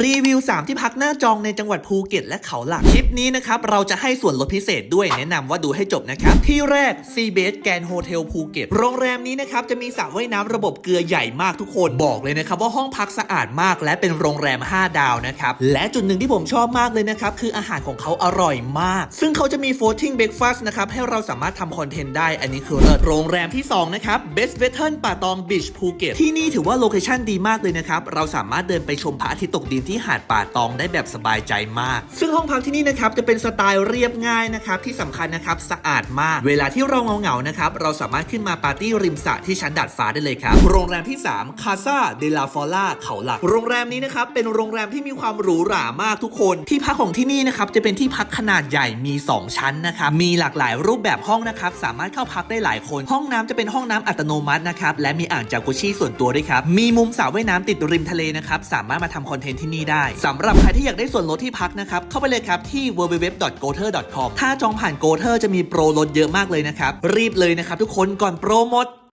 รีวิว 3 ที่พักหน้าจองในจังหวัดภูเก็ตและเขาหลักคลิปนี้นะครับ เราจะให้ส่วนลดพิเศษด้วยแนะนำว่าดูให้จบนะครับ ที่แรก c b s Grand Hotel ภูเก็ตโรงแรมนี้นะครับ จะมีสระว่ายน้ำระบบเกลือใหญ่มากทุกคนบอกเลยนะครับ ว่าห้องพักสะอาดมากและเป็นโรงแรม 5 ดาวนะครับ และจุดหนึ่งที่ผมชอบมากเลยนะครับ คืออาหารของเขาอร่อยมาก ซึ่งเขาจะมี floating breakfast นะครับให้เราสามารถทำคอนเทนต์ได้อันนี้คือเลิศโรงแรมที่2นะครับ Best Western ป่าตอง Beach ภูเก็ตที่นี่ถือว่าโลเคชั่นดีมากเลยนะครับเราสามารถเดินไปชมพระอาทิตย์ตกดินที่หาดป่าตองได้แบบสบายใจมาก ซึ่งห้องพักที่นี่นะครับจะเป็นสไตล์เรียบง่ายนะครับที่สำคัญนะครับสะอาดมาก เวลาที่เราเหงาๆนะครับเราสามารถขึ้นมาปาร์ตี้ริมสระที่ชั้นดาดฟ้าได้เลยครับ โรงแรมที่3คาซาเดลาฟอล่าเขาหลัก โรงแรมนี้นะครับเป็นโรงแรมที่มีความหรูหรามากทุกคน ที่พักของที่นี่นะครับจะเป็นที่พักขนาดใหญ่มี 2 ชั้นนะครับมีหลากหลายรูปแบบห้องนะครับสามารถเข้าพักได้หลายคน ห้องน้ำจะเป็นห้องน้ำอัตโนมัตินะครับและมีอ่างจากุชี่ส่วนตัวด้วยครับมีมุมสระว่ายน้ำติดริมทะเลนะครับสามารถมาทำคอนเทนต์ที่นี่ได้สำหรับใครที่อยากได้ส่วนลดที่พักนะครับ เข้าไปเลยครับที่ www.goter.com ถ้าจองผ่าน g o t e r จะมีโปรลดเยอะมากเลยนะครับ รีบเลยนะครับทุกคนก่อนโปรหมด